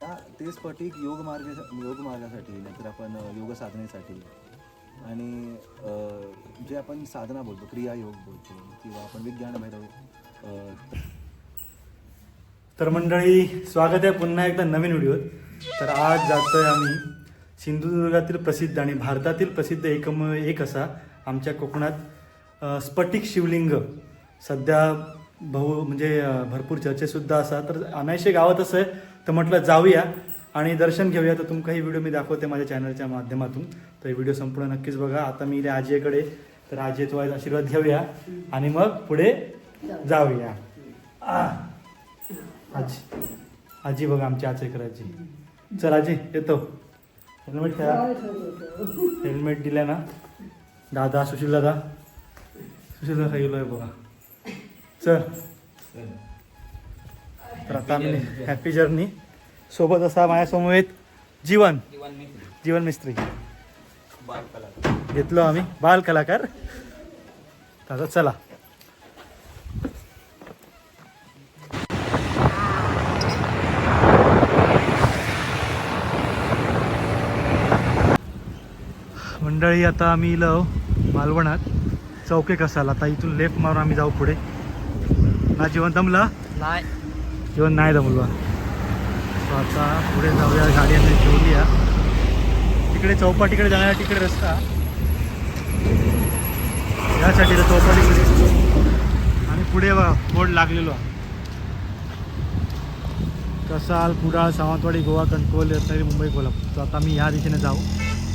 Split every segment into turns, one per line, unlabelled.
त्या ते स्फटिक योग मार्ग योग मार्गासाठी नंतर आपण योग साधनेसाठी. आणि जे आपण साधना बोलतो क्रिया योग बोलतो किंवा आपण विज्ञान भैरव
तर मंडळी स्वागत आहे पुन्हा एकदा नवीन व्हिडिओत. तर आज जातोय आम्ही सिंधुदुर्गातील प्रसिद्ध आणि भारतातील प्रसिद्ध एकमेव एक असा आमच्या कोकणात स्फटिक शिवलिंग. सध्या बहु म्हणजे भरपूर चर्चेसुद्धा असा. तर अनायशे गावात असं आहे तर म्हटलं जाऊया आणि दर्शन घेऊया. तर तुमकाही व्हिडिओ मी दाखवते माझ्या चॅनलच्या माध्यमातून. तर व्हिडिओ संपूर्ण नक्कीच बघा. आता मी इथे आजीकडे तर आजी तो आशीर्वाद घेऊया आणि मग पुढे जाऊया. आ. आजी. आजी बघा आमची आचेकर आजी चल आजी येतो. हेल्मेट ठेवा. हेल्मेट दिल्या ना. दादा सुशील दादा. सुशील दादा गेलोय बघा. चल. तर आता आम्ही हॅपी जर्नी सोबत असा माझ्यासमोर जीवन. जीवन मिस्त्री. घेतलो आम्ही. बाल कलाकार. दादा चला. मंडळी आता आम्ही इलो मालवणात. चौके कसाला आता इथून लेफ्ट मारून आम्ही जाऊ पुढे. ना जीवन दमला
नाही.
किंवा नाही जमलो. सो आता पुढे जाऊया गाडी आम्ही ठेवली तिकडे चौपाटीकडे जाणारा तिकडे रस्ता. यासाठी तर चौपाटीकडे. आणि पुढे बघा बोर्ड लागलेलो कसाल कुडाळ सावंतवाडी गोवा कणकोल रत्नागिरी मुंबई कोल्हापूर. सो आता मी ह्या दिशेने जाऊ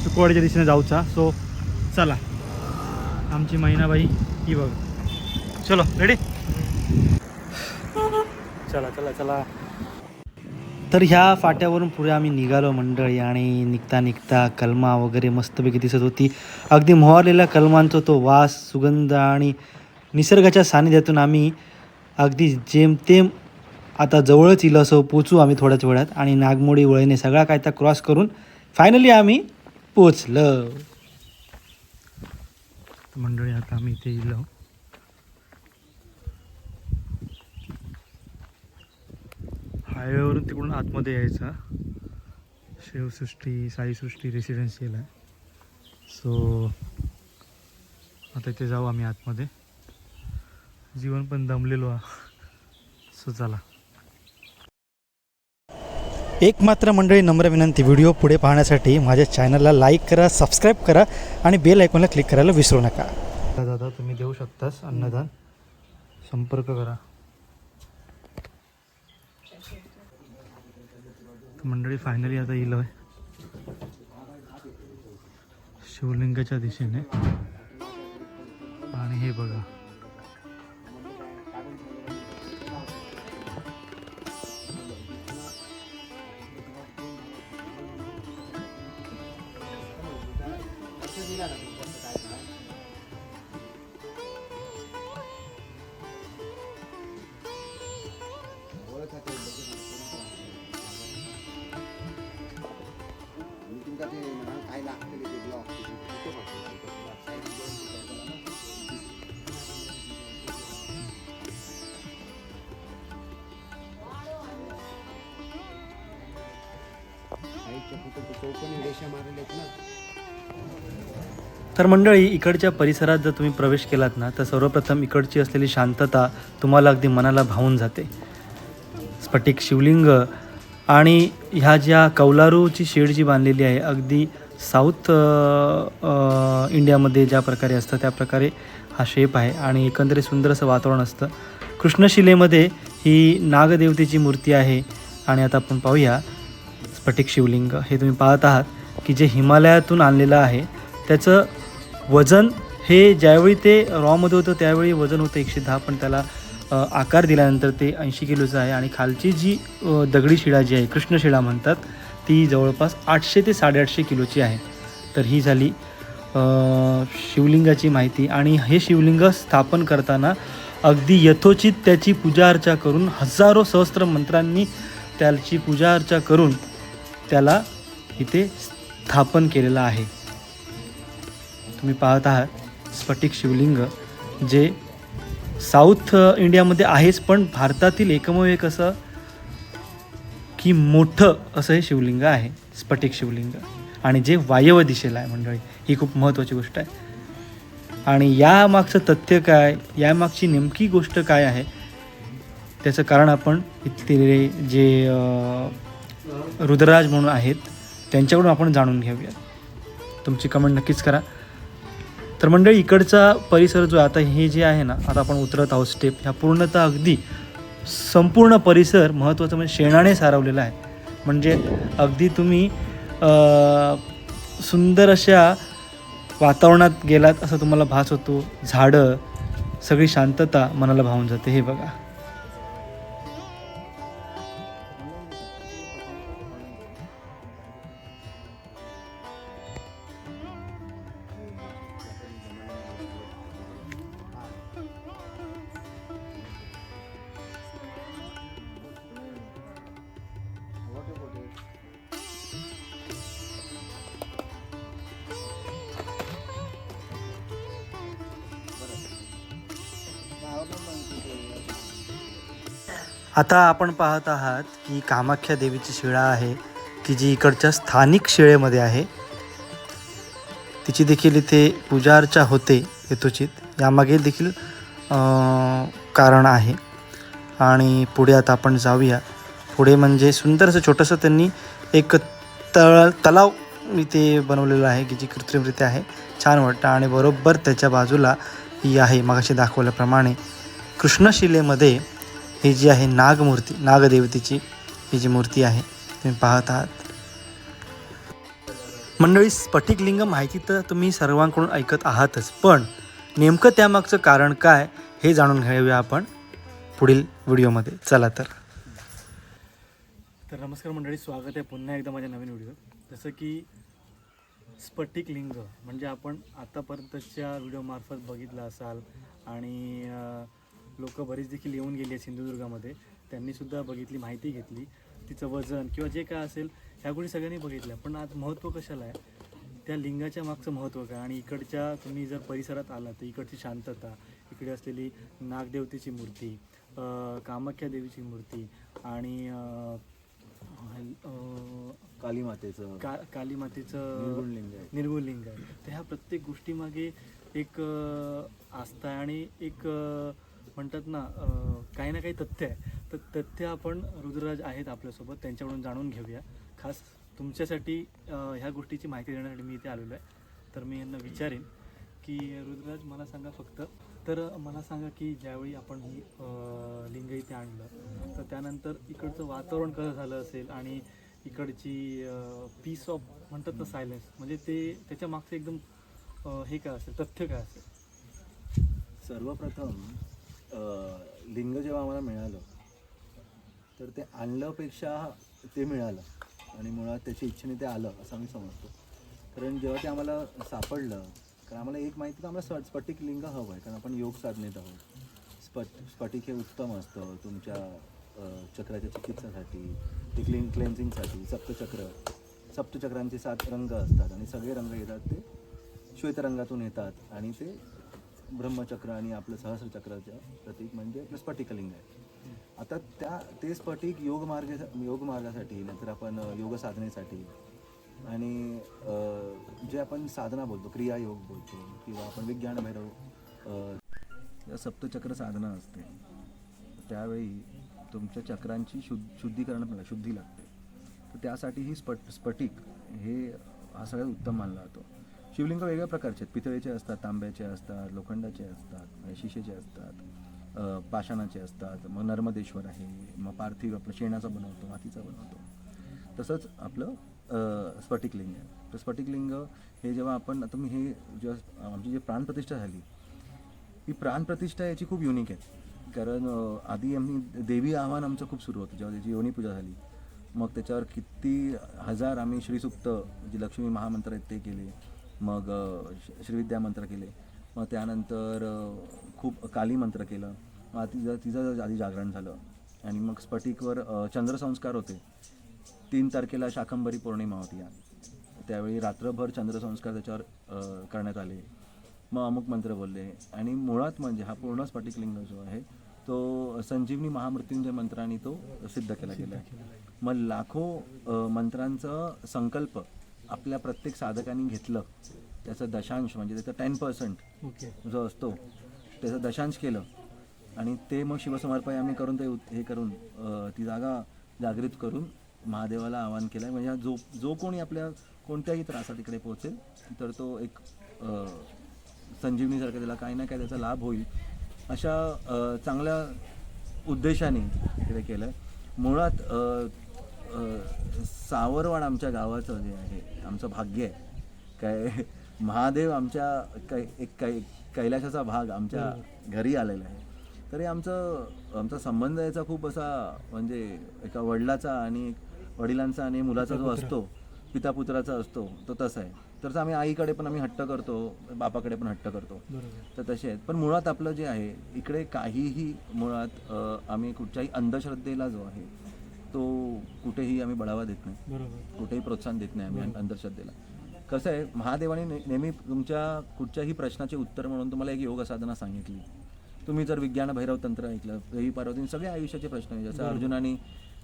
सुकवाडीच्या दिशेने जाऊचा. सो चला. आमची महिनाबाई ही बघ. चलो रेडी चला चला चला. तर ह्या फाट्यावरून पुढे आम्ही निघालो मंडळी आणि निघता निघता कलमा वगैरे मस्तपैकी दिसत होती. अगदी मोहरलेल्या कलमांचा तो वास सुगंध आणि निसर्गाच्या सानिध्यातून आम्ही अगदी जेमतेम आता जवळच येईल असं पोचू आम्ही थोड्याच वेळात आणि नागमोडी वळीने सगळा काय त्या क्रॉस करून फायनली आम्ही पोचलं. मंडळी आता आम्ही इथे येलो. हायवेवरून तिकडून आतमध्ये यायचं. शिवसृष्टी साईसृष्टी रेसिडेन्शियल आहे सो आता इथे जाऊ आम्ही आतमध्ये. जीवन पण दमलेलो. सो चला. एक मात्र मंडळी नम्र विनंती व्हिडिओ पुढे पाहण्यासाठी माझ्या चॅनलला लाईक करा सबस्क्राईब करा आणि बेल आयकॉनला क्लिक करायला विसरू नका. दादा तुम्ही देऊ शकतास अन्नदान? संपर्क करा. मंडळी फायनली आता येईल शिवलिंगाच्या दिशेने. आणि हे बघा. तर मंडळी इकडच्या परिसरात जर तुम्ही प्रवेश केलात ना तर सर्वप्रथम इकडची असलेली शांतता तुम्हाला अगदी मनाला भावून जाते. स्फटिक शिवलिंग आणि ह्या ज्या कौलारूची शेड जी बांधलेली आहे अगदी साऊथ इंडियामध्ये ज्या प्रकारे असतं त्या प्रकारे हा शेप आहे आणि एकंदरीत सुंदर असं वातावरण असतं. कृष्णशिलेमध्ये ही नागदेवतेची मूर्ती आहे आणि आता आपण पाहूया. स्फटिक शिवलिंग हे तुम्ही पाहत आहात की जे हिमालयातून आणलेलं आहे त्याचं वजन हे ज्यावेळी ते रॉमध्ये होतं त्यावेळी वजन होतं एकशे दहा पण त्याला आकार दिल्यानंतर ते ऐंशी किलोचं आहे आणि खालची जी दगडी शिळा जी आहे कृष्णशिळा म्हणतात ती जवळपास आठशे ते साडेआठशे किलोची आहे. तर ही झाली शिवलिंगाची माहिती आणि हे शिवलिंग स्थापन करताना अगदी यथोचित त्याची पूजा अर्चा करून हजारो सहस्त्र मंत्रांनी त्याची पूजा अर्चा करून त्याला इथे स्थापन केलेलं आहे. तुम्ही पाहत आहात स्फटिक शिवलिंग जे साऊथ इंडियामध्ये आहेच पण भारतातील एकमेव एक असं की मोठं असं हे शिवलिंग आहे स्फटिक शिवलिंग. आणि जे वायव्य दिशेला आहे मंडळी ही खूप महत्त्वाची गोष्ट आहे. आणि यामागचं तथ्य काय यामागची नेमकी गोष्ट काय आहे त्याचं कारण आपण इथले जे रुद्रराज म्हणून आहेत. त्यांच्याकडून आपण जाणून घेऊया. तुमची कमेंट नक्कीच करा. तर मंडळी इकडचा परिसर जो आता हे जे आहे ना आता आपण उतरत आहोत स्टेप ह्या पूर्णतः अगदी संपूर्ण परिसर महत्त्वाचं म्हणजे शेणाने सारवलेला आहे. म्हणजे अगदी तुम्ही सुंदर अशा वातावरणात गेलात असं तुम्हाला भास होतो. झाडं सगळी शांतता मनाला भावून जाते. हे बघा. आता आपण पाहत आहात की कामाख्या देवीची शिळा आहे की जी इकडच्या स्थानिक शिळेमध्ये आहे तिची देखील इथे पूजा अर्चा होते यथोचित. यामागे देखील कारण आहे. आणि पुढे आता आपण जाऊया. पुढे म्हणजे सुंदर असं छोटंसं त्यांनी एक तळ तलाव इथे बनवलेलं आहे की जी कृत्रिमरित्या आहे छान वाटतं. आणि बरोबर त्याच्या बाजूला ही आहे मगाशी दाखवल्याप्रमाणे. कृष्णशिलेमध्ये ही जी आहे नागमूर्ती नागदेवतेची ही जी मूर्ती आहे तुम्ही पाहत आहात. मंडळी स्फटिकलिंग माहिती तर तुम्ही सर्वांकडून ऐकत आहातच पण नेमकं त्यामागचं कारण काय हे जाणून घेऊया आपण पुढील व्हिडिओमध्ये. चला तर. तर नमस्कार मंडळी स्वागत आहे पुन्हा एकदा माझ्या नवीन व्हिडिओ जसं की स्फटिक लिंग म्हणजे आपण आतापर्यंतच्या व्हिडिओमार्फत बघितलं असाल आणि लोक बरीच देखील येऊन गेली आहेत सिंधुदुर्गामध्ये. त्यांनीसुद्धा बघितली माहिती घेतली. तिचं वजन किंवा जे काय असेल ह्या गोष्टी सगळ्यांनी बघितल्या. पण आज महत्त्व कशाला आहे? त्या लिंगाच्या मागचं महत्त्व काय? आणि इकडच्या तुम्ही जर परिसरात आला तर इकडची शांतता इकडे असलेली नागदेवतेची मूर्ती कामाख्या देवीची मूर्ती आणि
काली मातेचं
का काली मातेचं
निर्गुण लिंग आहे.
निर्गुण लिंग आहे. तर ह्या प्रत्येक गोष्टीमागे एक आस्था आहे आणि एक म्हणतात ना काही ना काही तथ्य आहे. तर तथ्य आपण रुद्रराज आहेत आपल्यासोबत त्यांच्याकडून जाणून घेऊया. खास तुमच्यासाठी ह्या गोष्टीची माहिती देण्यासाठी मी इथे आलेलो आहे. तर मी यांना विचारेन की रुद्रराज मला सांगा फक्त. तर मला सांगा की ज्यावेळी आपण ही लिंग इथे आणलं तर त्यानंतर इकडचं वातावरण कसं झालं असेल आणि इकडची पीस ऑफ म्हणतात ना सायलेन्स म्हणजे ते त्याच्या मागचं एकदम हे काय असेल तथ्य काय असेल?
सर्वप्रथम लिंग जेव्हा आम्हाला मिळालं तर ते आणल्यापेक्षा ते मिळालं. आणि मुळात त्याच्या इच्छेने ते आलं असं आम्ही समजतो. कारण जेव्हा ते आम्हाला सापडलं कारण आम्हाला एक माहिती तर आम्हाला स्फ- स्फटिक लिंग हवं आहे कारण आपण योग साधनेत आहोत. स्पट स्फटिक हे उत्तम असतं तुमच्या चक्राच्या चिकित्सासाठी ते क्लीन क्लेन्झिंगसाठी सप्तचक्र. सप्तचक्रांचे सात रंग असतात आणि सगळे रंग येतात ते श्वेतरंगातून येतात आणि ते ब्रह्मचक्र आणि आपलं सहस्रचक्राचं प्रतीक म्हणजे आपलं स्फटिकलिंग आहे. आता त्या ते स्फटिक योग मार्ग योग मार्गासाठी नंतर आपण योग साधनेसाठी आणि जे आपण साधना बोलतो क्रिया योग बोलतो किंवा आपण विज्ञान भैरव या सप्तचक्र साधना असते त्यावेळी तुमच्या चक्रांची शुद्ध शुद्धीकरण पण शुद्धी लागते. तर त्यासाठी ही स्फट स्फटिक हे हा सगळ्यात उत्तम मानला जातो. शिवलिंग वेगळ्या प्रकारचे आहेत. पितळेचे असतात तांब्याचे असतात लोखंडाचे असतात शिशेचे असतात पाषाणाचे असतात. मग नर्मदेश्वर आहे मग पार्थिव आपलं शेणाचा बनवतो मातीचा बनवतो. तसंच आपलं स्फटिकलिंग आहे. तर स्फटिकलिंग हे जेव्हा आपण आता मी हे जेव्हा आमची जी प्राणप्रतिष्ठा झाली ही प्राणप्रतिष्ठा याची खूप युनिक आहे. कारण आधी आम्ही देवी आव्हान आमचं खूप सुरू होतं जेव्हा त्याची योनी पूजा झाली. मग त्याच्यावर किती हजार आम्ही श्रीसुप्त जी लक्ष्मी महामंत्र आहेत ते केले. मग श्रीविद्या मंत्र केले. मग त्यानंतर खूप काली मंत्र केलं. मग तिचं तिचं आधी जागरण झालं. आणि मग स्फटिकवर चंद्रसंस्कार होते. तीन तारखेला शाकंभरी पौर्णिमा होती. त्यावेळी रात्रभर चंद्रसंस्कार त्याच्यावर करण्यात आले. मग अमुक मंत्र बोलले. आणि मुळात म्हणजे हा पूर्ण स्फटिकलिंग जो आहे तो संजीवनी महामृत्युंजय मंत्राने तो सिद्ध केला गेला मग लाखो मंत्रांचं संकल्प आपल्या प्रत्येक साधकांनी घेतलं त्याचं दशांश म्हणजे त्याचं टेन पर्सेंट जो असतो त्याचं दशांश केलं. आणि ते मग शिवसमर्पय आम्ही करून ते हे करून ती जागा जागृत करून महादेवाला आवाहन केलं आहे म्हणजे जो जो कोणी आपल्या कोणत्याही त्रासात इकडे पोहोचेल तर तो एक संजीवनीसारखं त्याला काही ना काही त्याचा लाभ होईल. अशा चांगल्या उद्देशाने इकडे केलं आहे मुळात सावरवाड आमच्या गावाचं जे आहे आमचं भाग्य आहे. काय महादेव आमच्या कै एक कै कैलाशाचा भाग आमच्या घरी आलेला आहे. तरी आमचं आमचा संबंध याचा खूप असा म्हणजे एका वडिलाचा आणि वडिलांचा आणि मुलाचा जो असतो पिता पुत्राचा असतो तो तसा आहे. तसं आम्ही आईकडे पण आम्ही हट्ट करतो बापाकडे पण हट्ट करतो. तर तसे आहेत. पण मुळात आपलं जे आहे इकडे काहीही मुळात आम्ही कुठच्याही अंधश्रद्धेला जो आहे तो कुठेही आम्ही बढावा देत नाही. कुठेही प्रोत्साहन देत नाही आम्ही अंधश्रद्धेला. कसं आहे महादेवाने ने- नेहमी तुमच्या कुठच्याही प्रश्नाचे उत्तर म्हणून तुम्हाला एक योग साधना सांगितली. तुम्ही जर विज्ञान भैरव तंत्र ऐकलं देवी पार्वतीने सगळे आयुष्याचे प्रश्न आहे जसं अर्जुनाने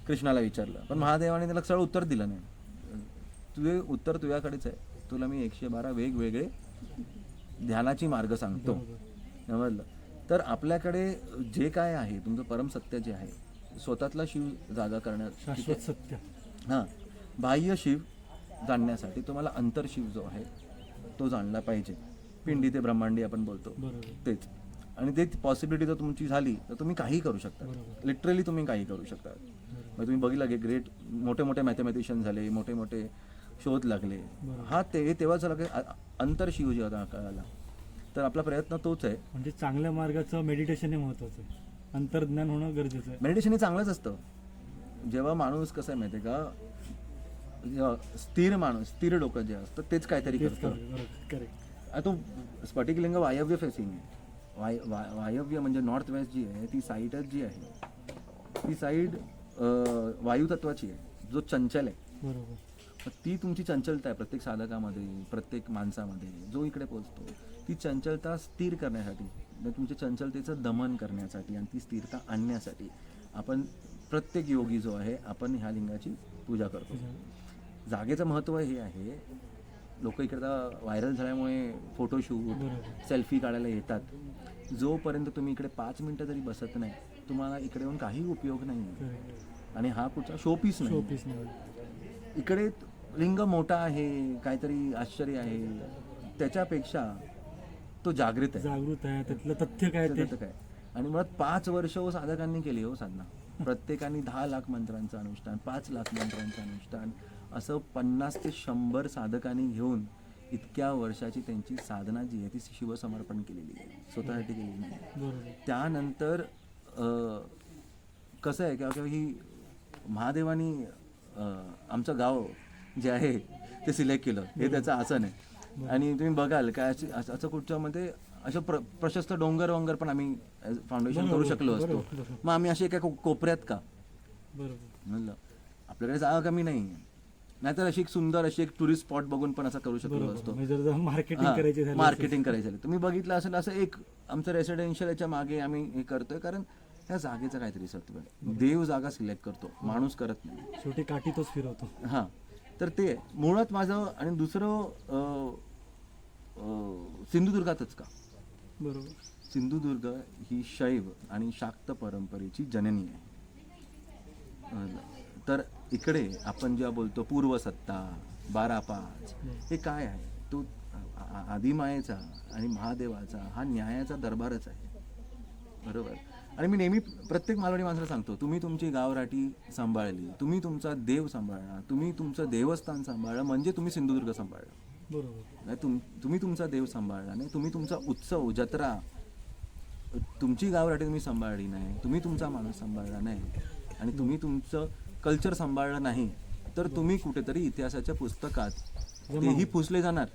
कृष्णाला विचारलं पण महादेवाने त्याला सरळ उत्तर दिलं नाही. तुझे उत्तर तुझ्याकडेच आहे. तुला मी एकशे बारा वेगवेगळे ध्यानाची मार्ग सांगतो. समजलं? तर आपल्याकडे जे काय आहे तुमचं परमसत्य जे आहे स्वतःतला शिव जागा करण्यात
शाश्वत सत्य.
हां. बाह्य शिव जाणण्यासाठी तुम्हाला अंतरशिव जो आहे तो जाणला पाहिजे. पिंडी ते ब्रह्मांडी आपण बोलतो. तेच. आणि ते पॉसिबिलिटी जर तुमची झाली तर तुम्ही काही करू शकता. लिटरली तुम्ही काही करू शकता. मग तुम्ही बघितलं की ग्रेट मोठे मोठे मॅथमॅटिशियन झाले मोठे मोठे शोध लागले. हा ते तेव्हा झालं की अ- अंतरशिव जे होता कळाला तर आपला प्रयत्न तोच आहे.
म्हणजे चांगल्या मार्गाचं मेडिटेशन हे महत्वाचं आहे. अंतर्ज्ञान होणं गरजेचं आहे.
मेडिटेशन हे चांगलंच असतं. जेव्हा माणूस कसं आहे माहिती आहे का जेव्हा स्थिर माणूस स्थिर डोकं जे असतं तेच काहीतरी करतं. आता तो वायव्य फेसिंग आहे. वाय वाय- वायव्य म्हणजे नॉर्थ वेस्ट जी आहे ती साईडच जी आहे ती साईड वायुतत्वाची आहे जो चंचल आहे.
बरोबर.
मग ती तुमची चंचलता आहे प्रत्येक साधकामध्ये प्रत्येक माणसामध्ये जो इकडे पोहोचतो ती चंचलता स्थिर करण्यासाठी. तुमच्या चंचलतेचं दमन करण्यासाठी आणि ती स्थिरता आणण्यासाठी आपण प्रत्येक योगी जो आहे आपण ह्या लिंगाची पूजा करतो. जागेचं महत्त्व हे आहे. लोक इकडे व्हायरल झाल्यामुळे फोटोशूट सेल्फी काढायला येतात. जोपर्यंत तुम्ही इकडे पाच मिनटं जरी बसत नाही तुम्हाला इकडे येऊन काही उपयोग नाही आणि हा कुठचा शोपीस
शोपीस नाही
इकडे लिंग मोठा आहे काहीतरी आश्चर्य आहे. त्याच्यापेक्षा तो जागृत आहे.
जागृत आहे त्यातलं तथ्य काय ते?
त्याचं काय? आणि मुळात पाच वर्ष हो साधकांनी केली हो साधना. प्रत्येकाने दहा लाख मंत्रांचं अनुष्ठान पाच लाख मंत्रांचं अनुष्ठान असं पन्नास ते शंभर साधकांनी घेऊन इतक्या वर्षाची त्यांची साधना जी आहे ती शिवसमर्पण केलेली आहे. स्वतःसाठी केलेली नाही. त्यानंतर कसं आहे किंवा ही महादेवानी आमचं गाव जे आहे ते सिलेक्ट केलं. हे त्याचं आसन आहे. आणि तुम्ही बघाल काय असं असं कुठच्या मध्ये असं प्र प्रशस्त डोंगर वंगर पण आम्ही फाउंडेशन करू शकलो असतो. मग आम्ही असे एका को- कोपऱ्यात का?
बरोबर.
म्हणलं आपल्याकडे जागा कमी नाही. नाहीतर अशी एक सुंदर अशी एक टुरिस्ट स्पॉट बघून पण असं करू शकलो
बरोबर.
असतो.
म्हणजे जर मार्केटिंग करायची झाली
मार्केटिंग करायचं झालं. तुम्ही बघितलं असेल असं एक आमचं रेसिडेन्शियल याच्या मागे आम्ही हे करतोय कारण त्या जागेचं काहीतरी सत्व आहे देव जागा सिलेक्ट करतो माणूस करत नाही.
शेवटी काठी तोच फिरवतो.
हां. तर ते. मुळात माझं आणि दुसरं सिंधुदुर्गातच का?
बरोबर.
सिंधुदुर्ग ही शैव आणि शाक्त परंपरेची जननी आहे. तर इकडे आपण जेव्हा बोलतो पूर्वसत्ता बारा पाच हे काय आहे? तो आदिमायेचा आणि महादेवाचा हा न्यायाचा दरबारच आहे. बरोबर? आणि मी नेहमी प्रत्येक मालवणी माणसाला सांगतो तुम्ही तुमची गावराटी सांभाळली तुम्ही तुमचा देव सांभाळला तुम्ही तुमचं देवस्थान सांभाळलं म्हणजे तुम्ही सिंधुदुर्ग सांभाळलं.
बरोबर.
नाही तुम तुम्ही तुमचा देव सांभाळला नाही तुम्ही तुमचा उत्सव जत्रा तुमची गावराटी तुम्ही सांभाळली नाही तुम्ही तुमचा माणूस सांभाळला नाही आणि तुम्ही तुमचं कल्चर सांभाळलं नाही तर तुम्ही कुठेतरी इतिहासाच्या पुस्तकात तेही पुसले जाणार.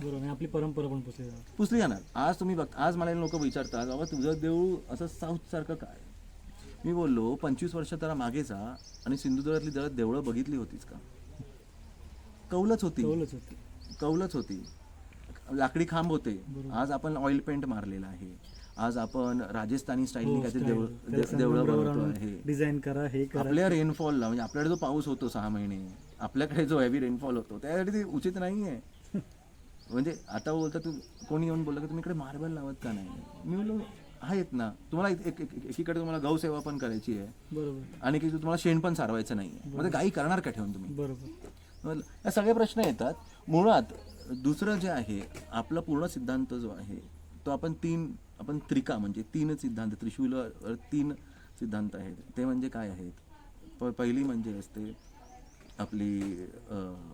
बरोबर आणि आपली परंपरा पण पुसली जाणार.
पुसली जाणार. आज तुम्ही बघ आज मला लोक विचारतात बाबा तुझं देऊळ असं साऊथ सारखं काय? मी बोललो पंचवीस वर्ष त्याला मागे जा आणि सिंधुदुर्गातली जरा देवळं बघितली होतीस का? कौलच होती.
कौलच होती.
कौलच होती. लाकडी खांब होते. आज आपण ऑइल पेंट मारलेला आहे. आज आपण राजस्थानी स्टाईलने काहीतरी देवळं बनवतो
आणून
आहे.
डिझाईन करा हे करा.
आपल्या रेनफॉलला म्हणजे आपल्याकडे जो पाऊस होतो सहा महिने आपल्याकडे जो हेवी रेनफॉल होतो त्यासाठी ते उचित नाही आहे म्हणजे आता बोलता तू कोणी येऊन बोललं की तुम्ही इकडे मार्बल लावत का नाही? मी बोललो आहेत ना. तुम्हाला एक- एक- एक- एकीकडे तुम्हाला गौसेवा पण करायची आहे.
बरोबर.
आणि की तुम्हाला शेण पण सारवायचं नाही आहे म्हणजे गाई करणार का ठेवून तुम्ही?
बरोबर.
या सगळे प्रश्न येतात. मुळात दुसरं जे आहे आपला पूर्ण सिद्धांत जो आहे तो आपण तीन आपण त्रिका म्हणजे तीन सिद्धांत त्रिशूल तीन सिद्धांत आहेत. ते म्हणजे काय आहेत? प पहिली म्हणजे असते आपली अं,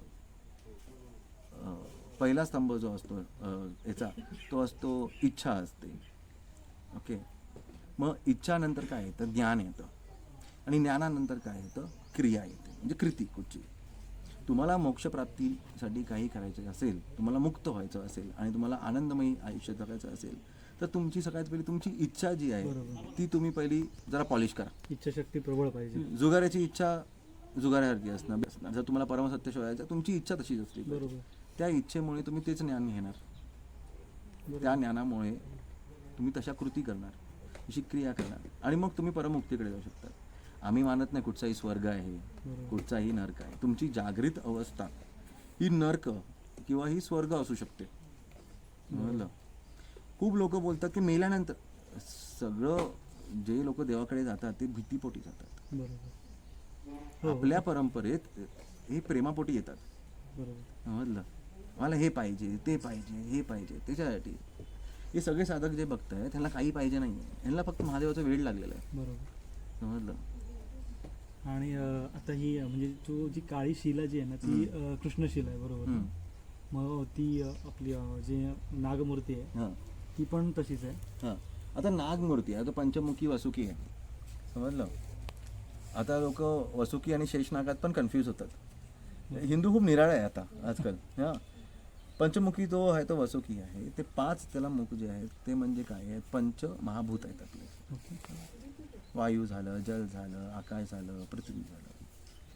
अं, पहिला स्तंभ जो असतो याचा तो असतो इच्छा असते. ओके? मग इच्छानंतर काय येतं? ज्ञान येतं. आणि ज्ञानानंतर काय येतं? क्रिया येते. म्हणजे कृती कुठची तुम्हाला मोक्षप्राप्तीसाठी काही करायचे असेल तुम्हाला मुक्त व्हायचं असेल आणि तुम्हाला आनंदमयी आयुष्य जगायचं असेल तर तुमची सगळ्यात पहिली तुमची इच्छा जी आहे. ती तुम्ही पहिली जरा पॉलिश करा.
इच्छाशक्ती प्रबळ पाहिजे.
जुगाराची इच्छा जुगारासारखी असणार. जर तुम्हाला परमसत्य शोधायचं तुमची इच्छा तशीच असली.
बरोबर.
त्या इच्छेमुळे तुम्ही तेच ज्ञान घेणार. त्या ज्ञानामुळे तुम्ही तशा कृती करणार तशी क्रिया करणार आणि मग तुम्ही परमुक्तीकडे जाऊ शकता. आम्ही मानत नाही कुठचाही स्वर्ग आहे. कुठचाही नर्क आहे. तुमची जागृत अवस्था ही नर्क किंवा ही स्वर्ग असू शकते. समजलं खूप लोक बोलतात की मेल्यानंतर सगळं जे लोक देवाकडे जातात ते भीतीपोटी जातात.
बरोबर.
आपल्या परंपरेत हे प्रेमापोटी येतात. समजलं मला हे पाहिजे ते पाहिजे हे पाहिजे त्याच्यासाठी. हे सगळे साधक जे बघताय त्यांना काही पाहिजे नाही यांना फक्त महादेवाचा वेळ लागलेला आहे.
बरोबर.
समजलं?
आणि आता ही म्हणजे तो जी काळी शिला जी आहे ना ती कृष्णशिला आहे बरोबर. मग ती आपली जी नागमूर्ती आहे
हां.
ती पण तशीच आहे?
हां. आता नागमूर्ती आहे आता पंचमुखी वसुकी आहे. समजलं? आता लोक वसुकी आणि शेषनागात पण कन्फ्यूज होतात. हिंदू खूप निराळा आहे आता आजकाल. हां. पंचमुखी जो आहे तो वसुकी आहे. ते पाच त्याला मुख जे आहेत ते म्हणजे काय आहेत पंच महाभूत आहेत आपले. वायू झालं जल झालं आकाश झालं पृथ्वी झालं.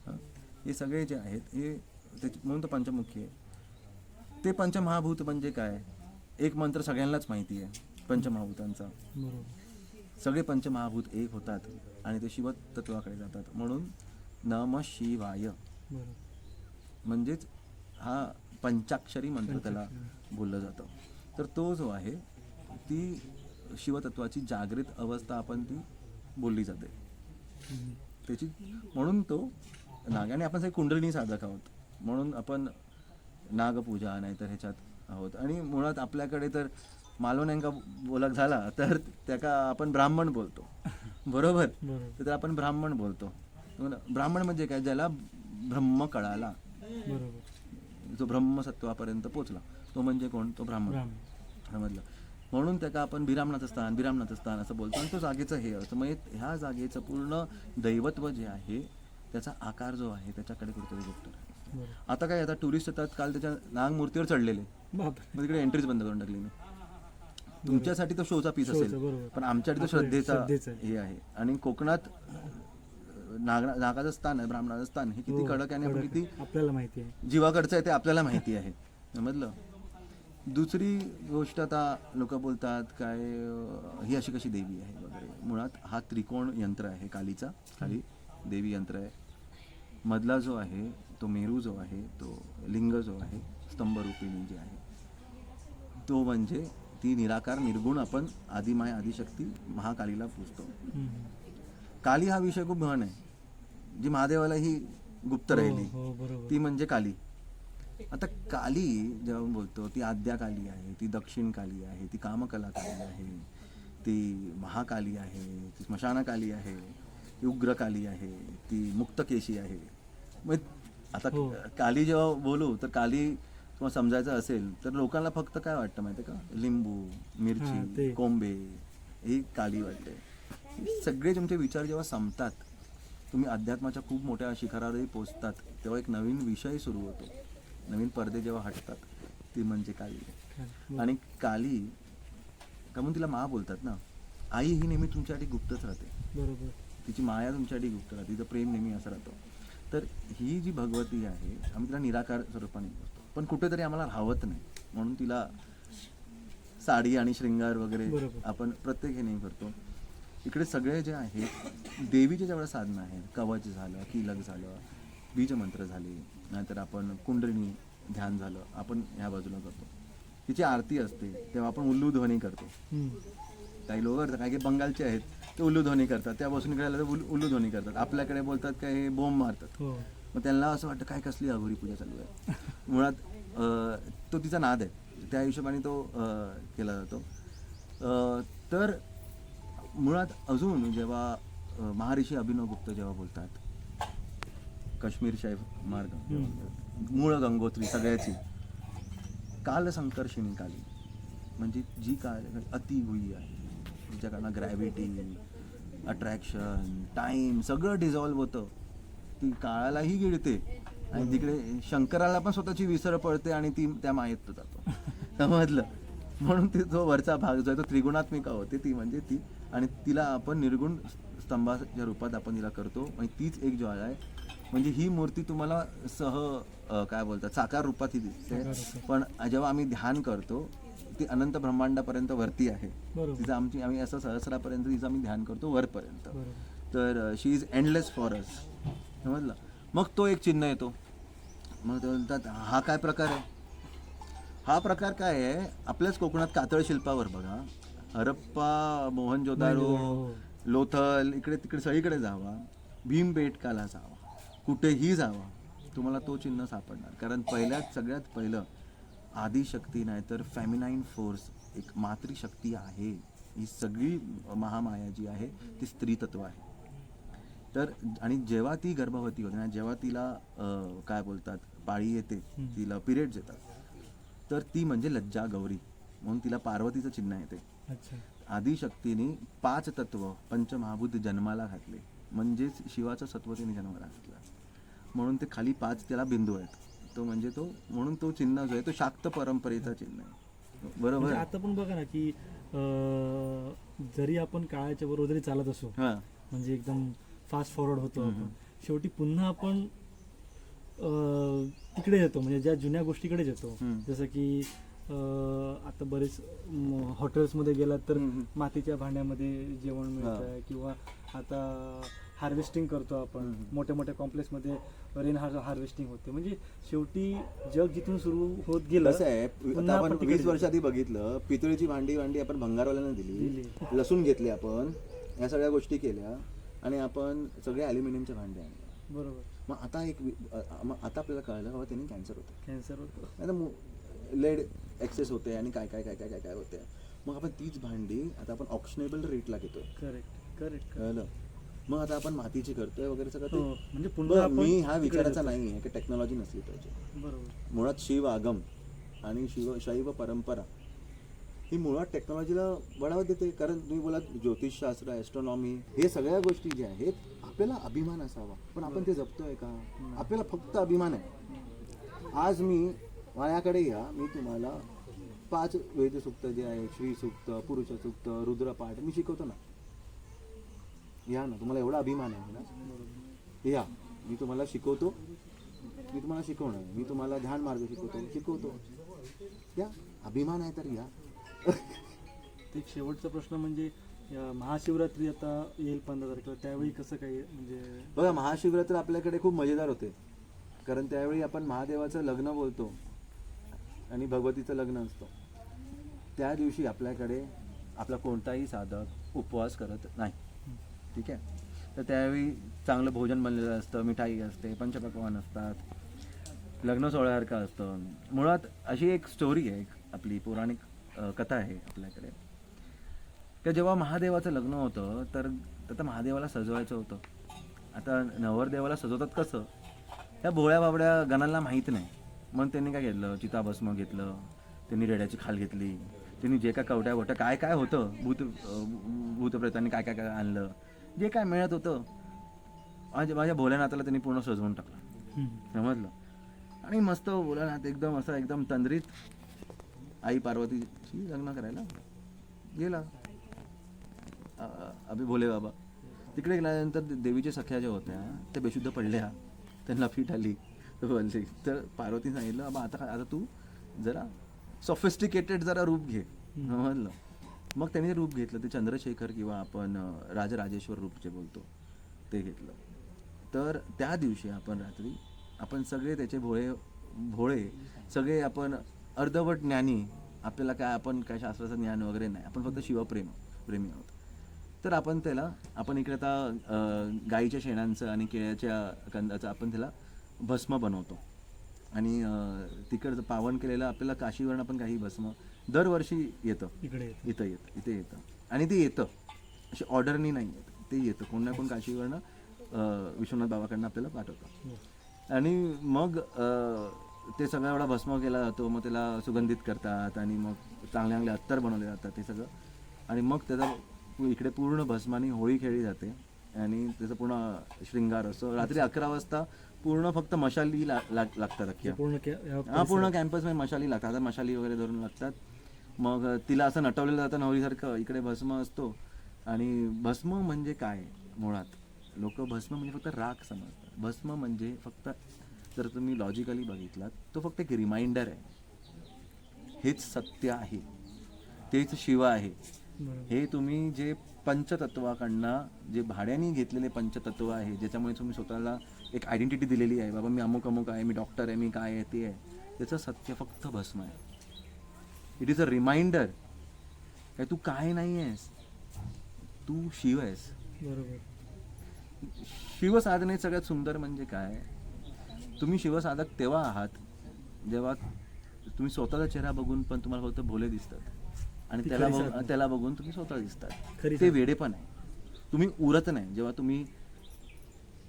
हं? सगळे जे आहेत हे त्याची म्हणून तो पंचमुखी आहे. ते पंचमहाभूत म्हणजे काय? एक मंत्र सगळ्यांनाच माहिती आहे पंचमहाभूतांचा. सगळे पंचमहाभूत एक होतात आणि ते शिवतत्वाकडे जातात. म्हणून नम शिवाय. म्हणजेच हा पंचाक्षरी मंत्र त्याला बोललं जातं. तर तो जो आहे ती शिवतत्वाची जागृत अवस्था आपण ती बोलली जाते. त्याची म्हणून तो नाग आणि आपण सगळे कुंडलिनी साधक आहोत. म्हणून आपण नागपूजा नाहीतर ह्याच्यात आहोत. आणि मुळात आपल्याकडे तर मालवण्यांका बोलक झाला तर त्याका आपण ब्राह्मण बोलतो. बरोबर? तर आपण ब्राह्मण बोलतो. ब्राह्मण म्हणजे काय? ज्याला ब्रह्म कळाला.
बरोबर.
जो ब्रह्मसत्वापर्यंत पोचला तो म्हणजे कोण? तो ब्राह्मण. समजलं? म्हणून त्याला आपण बिरामनाचं स्थान बिरामनाचं स्थान असं बोलतो. आणि तो जागेचं हे मग हे- ह्या जागेचं पूर्ण दैवत्व जे आहे त्याचा आकार जो आहे त्याच्याकडे कुठेतरी
बरोबर.
आता काय आता टुरिस्ट येतात काल त्याच्या नागमूर्तीवर चढलेले.
बापरे.
मग तिकडे एंट्रीच बंद करून टाकली मी. तुमच्यासाठी तो शोचा पीस असेल. पण आमच्यासाठी तो
आपलं
श्रद्धेचा. हे आहे. आणि कोकणात नाग नागाचं स्थान आहे ब्राह्मणाचं स्थान हे किती
हो,
कडक आहे आणि आपण
कडक
किती
आहे. आपल्याला माहिती आहे.
जीवाकडचं आहे ते आपल्याला माहिती आहे. समजलं? दुसरी गोष्ट आता लोक बोलतात काय अं, ही अशी कशी देवी आहे वगैरे. मुळात हा त्रिकोण यंत्र आहे कालीचा. खाली देवी यंत्र आहे. मधला जो आहे तो मेरू जो आहे तो लिंग जो आहे स्तंभरूपिणी जे आहे तो म्हणजे ती निराकार निर्गुण आपण आदिमाय आदिशक्ती महाकालीला पूजतो.
हम्म.
काली हा विषय खूप गहन आहे. जी महादेवाला ही गुप्त राहिली.
हो हो, बरोबर.
ती म्हणजे काली. आता काली जेव्हा आपण बोलतो ती आद्या काली आहे ती दक्षिण काली आहे ती कामकला काली आहे ती महाकाली आहे ती स्मशाना काली आहे ती उग्र काली आहे ती मुक्तकेशी आहे. मग आता
हो.
काली जेव्हा बोलू तर काली तुम्हाला समजायचं असेल तर लोकांना फक्त काय वाटतं माहिती का? लिंबू
हां,
मिरची
ते.
कोंबे ही काली वाटते हे सगळे तुमचे विचार जेव्हा संपतात तुम्ही अध्यात्माच्या खूप मोठ्या शिखरावरही पोचतात तेव्हा एक नवीन विषय सुरू होतो. नवीन पडदे जेव्हा हटतात ती म्हणजे काली.
छान.
आणि काली का म्हणून तिला मा बोलतात ना आई ही नेहमी तुमच्यासाठी गुप्तच राहते.
बरोबर.
तिची माया तुमच्यासाठी गुप्त राहते तिचं प्रेम नेहमी असं राहतं. तर ही जी भगवती आहे आम्ही तिला निराकार स्वरूपाने बसतो पण कुठेतरी आम्हाला राहवत नाही. म्हणून तिला साडी आणि श्रृंगार वगैरे. आपण प्रत्येक हे नाही करतो. इकडे सगळे जे आहेत देवीचे जेवढं साधनं आहेत कवच झालं किलक झालं बीजमंत्र झाले नाहीतर आपण कुंडलिनी ध्यान झालं आपण ह्या बाजूला करतो. तिची आरती असते तेव्हा आपण उल्लू ध्वनी करतो. काही लोक करतात काही काही बंगालचे आहेत ते उल्लू ध्वनी करतात. त्या बसून इकडे आलं तर उल्लू उल्लू ध्वनी करतात. आपल्याकडे बोलतात काय हे बोंब मारतात.
हो.
मग त्यांना असं वाटतं काय कसली अघोरी पूजा चालू आहे? मुळात तो तिचा नाद आहे. त्या हिशोबाने तो केला जातो. तर मुळात अजून जेव्हा महर्षी अभिनव गुप्त जेव्हा बोलतात काश्मीर शाही मार्ग मूळ गंगोत्री सगळ्याची काल संकर्षिणी काली. म्हणजे जी काल अतिगुई आहे. जिच्याकडनं ग्रॅव्हिटी अट्रॅक्शन टाइम सगळं डिझॉल्व्ह होतं. ती काळालाही गिळते. आणि तिकडे शंकराला पण स्वतःची विसर पडते आणि ती त्या मायेत जातो. समजलं? म्हणून ती जो वरचा भाग जो आहे तो त्रिगुणात्मिका होते. ती म्हणजे ती आणि तिला आपण निर्गुण स्तंभाच्या रूपात आपण तिला करतो. आणि तीच एक ज्वाळा आहे. म्हणजे ही मूर्ती तुम्हाला सह काय बोलतात साकार रूपात ही दिसते. पण जेव्हा आम्ही ध्यान करतो ती अनंत ब्रह्मांडापर्यंत वरती आहे. तिचं आमची आम्ही असं सहस्रापर्यंत तिचं आम्ही ध्यान करतो वरपर्यंत. तर she is endless for us समजलं? मग तो एक चिन्ह येतो. मग ते म्हणतात हा काय प्रकार आहे? हा प्रकार काय आहे? आपल्याच कोकणात कातळ शिल्पावर बघा. हरप्पा मोहनजोदारो
हो.
लोथल इकडे तिकडे सगळीकडे जावा. भीमबेटकाला जावा. कुठेही जावा. तुम्हाला तो चिन्ह सापडणार. कारण पहिल्यात सगळ्यात पहिलं आदिशक्ती नाही तर फॅमिनाईन फोर्स एक मातृशक्ती आहे. ही सगळी महामाया जी आहे ती स्त्री तत्व आहे. तर आणि जेव्हा ती गर्भवती होते ना जेव्हा तिला काय बोलतात पाळी येते तिला पिरियड्स येतात तर ती म्हणजे लज्जा गौरी म्हणून तिला पार्वतीचं चिन्ह येते. आदिशक्तीने पाच तत्व पंचमहाभूत जन्माला घातले. म्हणजेच शिवाचं सत्व तिने जन्माला घातलं. म्हणून ते खाली पाच त्याला बिंदू आहेत. तो म्हणजे तो म्हणून तो चिन्ह जो आहे तो शाक्त परंपरेचा चिन्ह आहे. बरोबर?
म्हणजे आता पण बघा ना की जरी आपण काळाच्या बरोबर जरी चालत असो
हा.
म्हणजे एकदम फास्ट फॉरवर्ड होतो आपण शेवटी पुन्हा आपण तिकडे येतो म्हणजे ज्या जुन्या गोष्टीकडे येतो. जसं की आता बरेच हॉटेल्समध्ये गेलात तर. मातीच्या भांड्यामध्ये जेवण मिळतं किंवा आता हार्वेस्टिंग करतो आपण. मोठ्या मोठ्या कॉम्प्लेक्समध्ये रेन हार्वेस्टिंग होते. म्हणजे शेवटी जग जिथून सुरू होत गेलं
कसं आहे आपण वीस वर्ष आधी बघितलं पितळीची भांडी भांडी आपण भंगारवाल्यांना दिली लसूण घेतले आपण या सगळ्या गोष्टी केल्या आणि आपण सगळे अल्युमिनियमच्या भांडे आणले.
बरोबर.
मग आता एक आता आपल्याला कळलं बाबा त्यांनी कॅन्सर होतं.
कॅन्सर होतो.
लेड एक्सेस होते आणि काय काय काय काय काय काय होते. मग आपण तीच भांडी आता आपण ऑप्शनेबल रेटला घेतोय.
करेक्ट करेक्ट
कळलं? मग आता आपण मातीची करतोय वगैरे सगळं
हो म्हणजे पुन्हा
बरं,
आपण
मी
तिकडे
विचाराचा. नाही आहे की टेक्नॉलॉजी नसली पाहिजे.
बरोबर.
मुळात शिव आगम आणि शिव शैव परंपरा ही मुळात टेक्नॉलॉजीला बढावा देते. कारण तुम्ही बोलात ज्योतिषशास्त्र ॲस्ट्रॉनॉमी हे सगळ्या गोष्टी ज्या आहेत आपल्याला अभिमान असावा. पण आपण ते जपतोय का? आपल्याला फक्त अभिमान आहे. आज मी माझ्याकडे या. मी तुम्हाला पाच वेदसूक्त जे आहे श्री सूक्त पुरुष सूक्त रुद्रपाठ मी शिकवतो ना. या ना. तुम्हाला एवढा अभिमान आहे ना? या. मी तुम्हाला शिकवतो. मी तुम्हाला शिकवणार मी तुम्हाला ध्यान मार्ग शिकवतो. शिकवतो. या. अभिमान आहे तर या.
ते एक शेवटचा प्रश्न म्हणजे महाशिवरात्री आता येईल पंधरा तारखेला. त्यावेळी कसं काही म्हणजे
बघा महाशिवरात्र आपल्याकडे खूप मजेदार होते. कारण त्यावेळी आपण महादेवाचं लग्न बोलतो. आणि भगवतीचं लग्न असतं. त्या दिवशी आपल्याकडे आपला कोणताही साधक उपवास करत नाही. ठीक आहे? तर त्यावेळी चांगलं भोजन बनलेलं असतं मिठाई असते पंचपक्वान असतात लग्न सोहळ्यासारखं असतं. मुळात अशी एक स्टोरी आहे एक आपली पौराणिक कथा आहे आपल्याकडे. का जेव्हा महादेवाचं लग्न होतं तर आता महादेवाला सजवायचं होतं. आता नवरदेवाला सजवतात कसं? त्या भोळ्या बाबड्या गणांना माहीत नाही. मग त्यांनी काय घेतलं? चिताभस्म घेतलं. त्यांनी रेड्याची खाल घेतली. त्यांनी जे काय कवट्या वट्या काय काय होतं? भूत भूतप्रेतांनी काय काय काय आणलं? जे काय मिळत होतं. माझ्या माझ्या भोलेनाथाला त्यांनी पूर्ण सजवून टाकलं. समजलं? आणि मस्त भोलानाथ एकदम असं एकदम तंद्रीत आई पार्वतीशी लग्न करायला गेला. अभि भोले बाबा. तिकडे गेल्यानंतर देवीच्या सख्या ज्या होत्या त्या बेशुद्ध पडल्या. त्यांना फीट आली. बोलली. तर पार्वती सांगितलं बाबा आता काय आता तू जरा सॉफिस्टिकेटेड जरा रूप घे. समजलं मग त्यांनी ते रूप घेतलं. ते चंद्रशेखर किंवा आपण राजराजेश्वर रूप जे बोलतो ते घेतलं. तर त्या दिवशी आपण रात्री आपण सगळे त्याचे भोळे भोळे सगळे आपण अर्धवट ज्ञानी आपल्याला काय आपण काय शास्त्राचं ज्ञान वगैरे नाही. आपण फक्त शिवप्रेम प्रेमी आहोत. तर आपण त्याला आपण इकडे आता गाईच्या शेणांचं आणि केळ्याच्या कंदाचं आपण त्याला भस्म बनवतो. आणि तिकडचं पावन केलेलं आपल्याला काशीवरून आपण काही भस्म दरवर्षी येतं.
इकडे.
इथं येतं. इथे येतं. आणि ते येतं. अशी ऑर्डरनी नाही येत. ते येतं. कोण ना कोण काशीवरनं विश्वनाथ बाबाकडनं आपल्याला पाठवतं.
हो.
आणि मग ते सगळं एवढा भस्म केला जातो. मग त्याला सुगंधित करतात आणि मग चांगले चांगले अत्तर बनवले जातात ते सगळं. आणि मग त्याचा इकडे पूर्ण भस्मानी होळी खेळली जाते. आणि त्याचा पूर्ण शृंगार असतो रात्री अकरा वाजता पूर्ण फक्त मशाली ला- लाग- लागतात अख्ख्या.
पूर्ण या
हा पूर्ण कॅम्पसमध्ये मशाली लागतात मशाली वगैरे धरून लागतात. मग अ, तिला असं नटवलेलं जातं नवरीसारखं इकडे भस्म असतो. आणि भस्म म्हणजे काय? मुळात लोक भस्म म्हणजे फक्त राख समजतात. भस्म म्हणजे फक्त जर तुम्ही लॉजिकली बघितलात तो फक्त एक रिमाइंडर आहे. हेच सत्य आहे. तेच शिव आहे. हे तुम्ही जे पंचतत्वाकडनं जे भाड्याने घेतलेले पंचतत्व आहे ज्याच्यामुळे तुम्ही स्वतःला एक आयडेंटिटी दिलेली आहे. बाबा मी अमुक अमुक आहे मी डॉक्टर आहे मी काय आहे ते आहे. त्याचं सत्य फक्त भस्म आहे. इट इज अ रिमाइंडर काय तू काय नाही आहेस? तू शिव आहेस.
बरोबर.
शिवसाधनेत सगळ्यात सुंदर म्हणजे काय? तुम्ही शिवसाधक तेव्हा आहात जेव्हा तुम्ही स्वतःचा चेहरा बघून पण तुम्हाला फक्त भोले दिसतात. आणि त्याला. त्याला बघून तुम्ही स्वतः दिसतात. ते वेडे पण आहे. तुम्ही उरत नाही. जेव्हा तुम्ही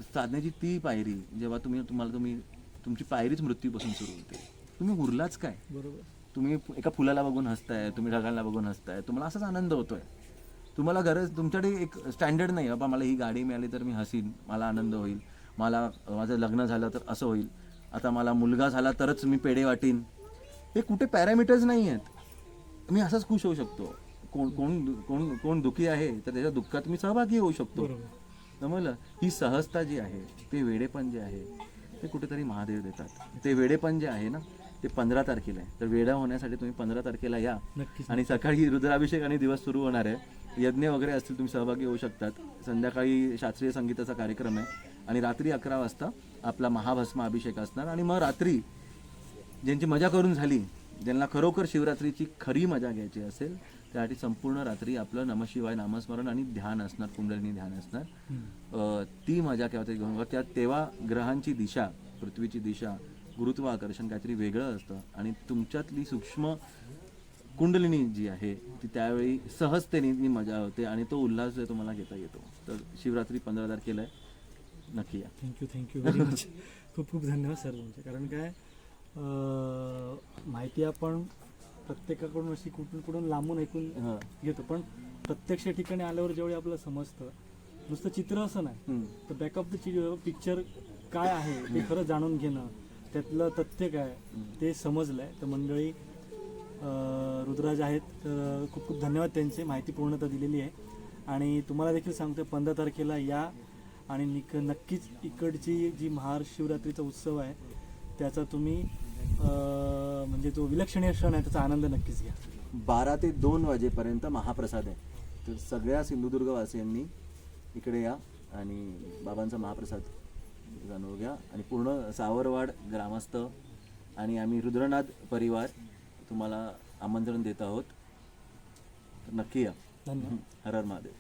साधण्याची ती पायरी जेव्हा तुम्ही तुम्हाला तुम्ही तुमची पायरीच मृत्यूपासून सुरू होते. तुम्ही उरलाच काय?
बरोबर.
तुम्ही एका फुलाला बघून हसताय तुम्ही ढगांना बघून हसताय तुम्हाला असाच आनंद होतोय. तुम्हाला गरज तुमच्याकडे एक स्टँडर्ड नाही बाबा मला ही गाडी मिळाली तर मी हसीन मला आनंद होईल. मला माझं लग्न झालं तर असं होईल. आता मला मुलगा झाला तरच मी पेढे वाटीन. हे कुठे पॅरामीटर्स नाही आहेत. मी असंच खुश होऊ शकतो. कोण कोण कोण कोण दुखी आहे तर त्याच्या दुःखात मी सहभागी होऊ शकतो. समजलं ही सहजता जी आहे ते वेडेपण जे आहे ते कुठेतरी महादेव देतात. ते वेडेपण जे आहे ना ते पंधरा तारखेला आहे. तर वेडा होण्यासाठी तुम्ही पंधरा तारखेला या. आणि सकाळी रुद्राभिषेक आणि दिवस सुरू होणार आहे. यज्ञ वगैरे असतील तुम्ही सहभागी होऊ शकतात. संध्याकाळी शास्त्रीय संगीताचा कार्यक्रम आहे. आणि रात्री अकरा वाजता आपला महाभस्म अभिषेक असणार. आणि मग रात्री ज्यांची मजा करून झाली ज्यांना खरोखर शिवरात्रीची खरी मजा घ्यायची असेल त्यासाठी संपूर्ण रात्री आपलं नमशिवाय नामस्मरण आणि ध्यान असणार कुंडलिनी ध्यान असणार. ती मजा केव्हा तरी घेऊन त्या तेव्हा ग्रहांची दिशा पृथ्वीची दिशा गुरुत्वाकर्षण काहीतरी वेगळं असतं. आणि तुमच्यातली सूक्ष्म कुंडलिनी जी आहे ती त्यावेळी सहजतेने ती मजा होते आणि तो उल्हास जो आहे तो मला घेता येतो. तर शिवरात्री पंधरा तारखेला आहे नक्की या.
थँक्यू थँक्यू व्हेरी मच खूप खूप धन्यवाद सर तुमचे कारण काय माहिती आपण प्रत्येकाकडून अशी कुठून कुठून लांबून ऐकून
हां.
घेतो. पण प्रत्यक्ष ठिकाणी आल्यावर जेवढे आपल्याला समजतं नुसतं चित्र असं नाही.
हम्म.
तर बॅकअप द पिक्चर काय आहे ते खरं जाणून घेणं त्यातलं तथ्य काय ते समजलंय. तर मंडळी अं, रुद्राज आहेत तर खूप खूप धन्यवाद त्यांचे. माहिती पूर्णतः दिलेली आहे. आणि तुम्हाला देखील सांगतो पंधरा तारखेला या. आणि निक नक्कीच इकडची जी महाशिवरात्रीचा उत्सव आहे त्याचा तुम्ही अं, म्हणजे तो विलक्षणीय क्षण आहे त्याचा आनंद नक्कीच घ्या.
बारा ते दोन वाजेपर्यंत महाप्रसाद आहे. तर सगळ्या सिंधुदुर्गवासियांनी इकडे या आणि बाबांचा महाप्रसाद जाणून घ्या. आणि पूर्ण सावरवाड ग्रामस्थ आणि आम्ही रुद्रनाथ परिवार तुम्हाला आमंत्रण देत आहोत. नक्की या.
धन्यवाद.
हर हर महादेव.